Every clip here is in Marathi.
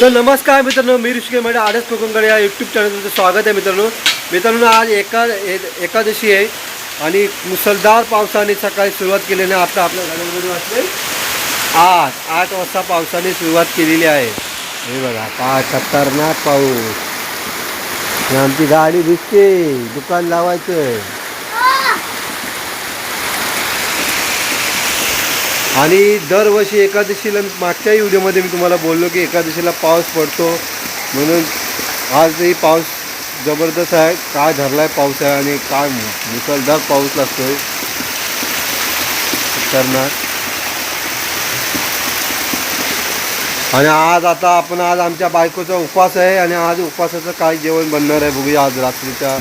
तर नमस्कार मित्रांनो मी ऋषिकेश म्हणजे आडस कोकणकडे या यूट्यूब चॅनलचं स्वागत आहे मित्रांनो. मित्रांनो आज एका एकादशी आहे आणि मुसळधार पावसाने सकाळी सुरुवात केल्याने आता आपल्या गाडीमध्ये वाचले? आठ आठ वाजता पावसाने सुरुवात केलेली आहे. हे बघा काय खतरनाक पाऊस. आमची गाडी दिसते दुकान लावायचं. आणि दरवर्षी एकादशीला मागच्याही व्हिडिओमध्ये मी तुम्हाला बोललो की एकादशीला पाऊस पडतो. म्हणून आजही पाऊस जबरदस्त आहे. काय धरला आहे पाऊस आहे आणि काय मुसळधार पाऊस लागतो करणार आणि आज आता आपण आज आमच्या बायकोचा उपवास आहे आणि आज उपवासाचं काय जेवण बनणार आहे. बघूया आज रात्रीच्या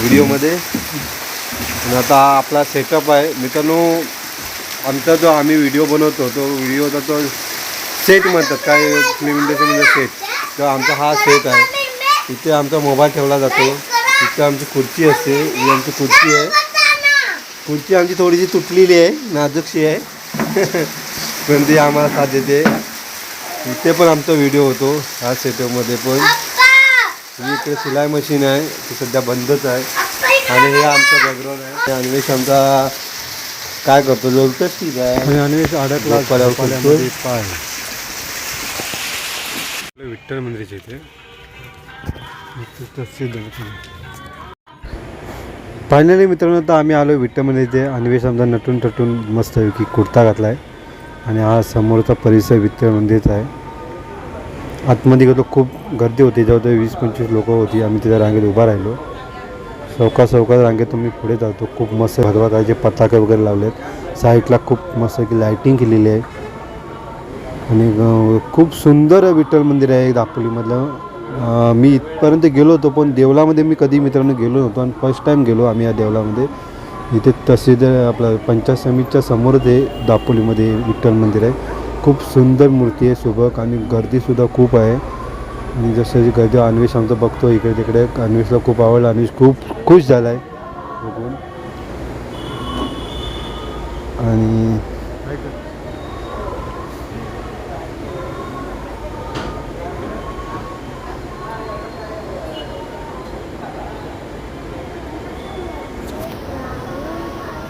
व्हिडिओमध्ये. आणि आता आपला सेटअप आहे. मित्रांनो आमचा जो आम्ही व्हिडिओ बनवतो तो व्हिडिओचा तो सेट म्हणतात काय फिल्म इंडस्ट्रीमध्ये सेट तर आमचा हा सेट आहे. इथे आमचा मोबाईल ठेवला जातो. इथे आमची खुर्ची असते. ही आमची खुर्ची आहे. खुर्ची आमची थोडीशी तुटलेली आहे. नाजूकशी आहे. पण ती आम्हाला साथ देते. इथे पण आमचा व्हिडिओ होतो. ह्या सेटअपमध्ये पण. ही इकडे सिलाई मशीन आहे. ती सध्या बंदच आहे. आणि हे आमचं बॅकग्राऊंड आहे. आणि अन्वेष आमचा काय करतो? ठीक आहे आणि अन्वेष अडकला झोपाळ्यावर झोपाळ्यामध्ये करतोय. पाय. आपलं विठ्ठल मंदिराच्या इथे. फायनली मित्रांनो तर आम्ही आलो विठ्ठलमध्ये इथे. अन्वेष आमचा नटून टटून मस्तपैकी कुर्ता घातला आहे आणि हा समोरचा परिसर विठ्ठल मंदिरचा आहे. आतमध्ये गेलो खूप गर्दी होती. जवळजवळ वीस पंचवीस लोक होती. आम्ही तिथे रांगेत उभा राहिलो. चौका चौकात रांगेत तुम्ही पुढे जातो. खूप मस्त भगवताचे पताके वगैरे लावलेत. साईडला खूप मस्त की लाईटिंग केलेली आहे. आणि खूप सुंदर विठ्ठल मंदिर आहे दापोलीमधलं. मी इथपर्यंत गेलो होतो पण देवलामध्ये मी कधी मित्रांनो गेलो नव्हतो. आणि फर्स्ट टाईम गेलो आम्ही या देवळामध्ये. इथे तहसील आपलं पंचायत समितीच्या समोरच हे दापोलीमध्ये विठ्ठल मंदिर आहे. खूप सुंदर मूर्ती आहे सुबक आणि गर्दीसुद्धा खूप आहे. आणि जसं जी अन्वेष आमचं बघतो इकडे तिकडे. अन्वेषला खूप आवडलं. अन्वेष खूप खुश झाला आहे बघून. आणि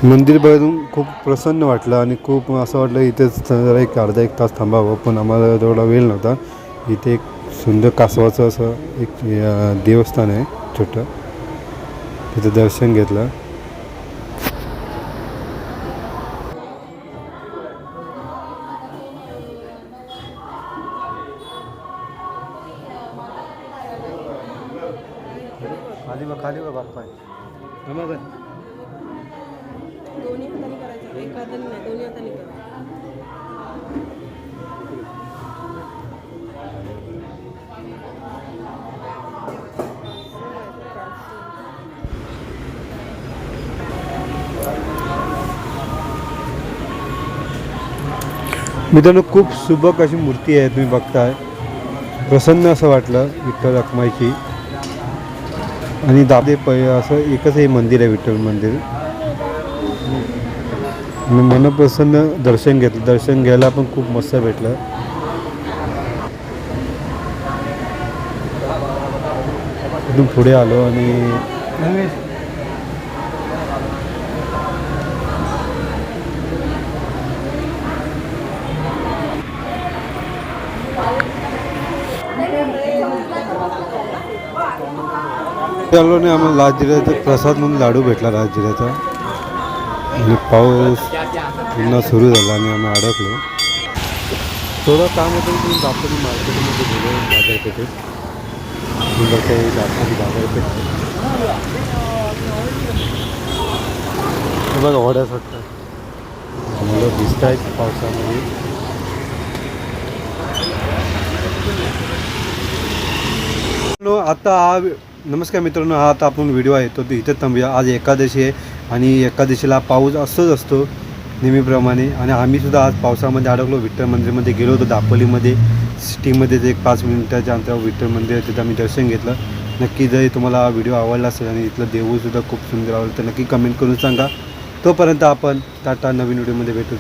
मंदिर बघून खूप प्रसन्न वाटलं आणि खूप असं वाटलं इथेच जरा एक अर्धा एक तास थांबावं पण आम्हाला तेवढा वेळ नव्हता. इथे एक सुंदर कासवाचं असं एक देवस्थान आहे छोटं. तिथं दर्शन घेतलं. खाली बघ खाली बघ बाप्पा. दोन्ही हाताने करायचं एका हाताने नाही दोन्ही हाताने करायचं. मित्रांनो खूप सुबक अशी मूर्ती आहे तुम्ही बघताय. प्रसन्न असं वाटलं विठ्ठल रखमाईची. आणि दाबे प असं एकच हे मंदिर आहे विठ्ठल मंदिर. मनप्रसन्न दर्शन घेतलं दर्शन घ्यायला पण खूप मस्त भेटलं. इथून पुढे आलो आणि चाललो नाही आम्हाला राजजिऱ्याचा प्रसाद म्हणून लाडू भेटला राजजिऱ्याचा आणि पाऊस पुन्हा सुरू झाला आणि आम्ही अडकलो. थोडं काम होतं तुम्ही दापोली मार्केटमध्ये गेलो बाजारपेठेत. सुंदर काही दापोली बाजारपेठ हे बघा होड्याच वाटतं मुलं दिसत आहेत पावसामध्ये आता हा नमस्कार मित्रांनो हा आता आपण व्हिडिओ आहे तो इथे थांबूया. आज एकादशी आहे आणि एकादशीला पाऊस असंच असतो नेहमीप्रमाणे. आणि आम्ही सुद्धा आज पावसामध्ये अडकलो. विठ्ठल मंदिरमध्ये गेलो होतो दापोलीमध्ये. सिटीमध्येच एक पाच मिनिटाच्या अंतरावर विठ्ठल मंदिर आहे तिथं आम्ही दर्शन घेतलं. नक्की जर तुम्हाला हा व्हिडिओ आवडला असेल आणि इथलं देऊळसुद्धा खूप सुंदर आवडलं तर नक्की कमेंट करून सांगा. तोपर्यंत आपण टाटा नवीन व्हिडिओमध्ये भेटू.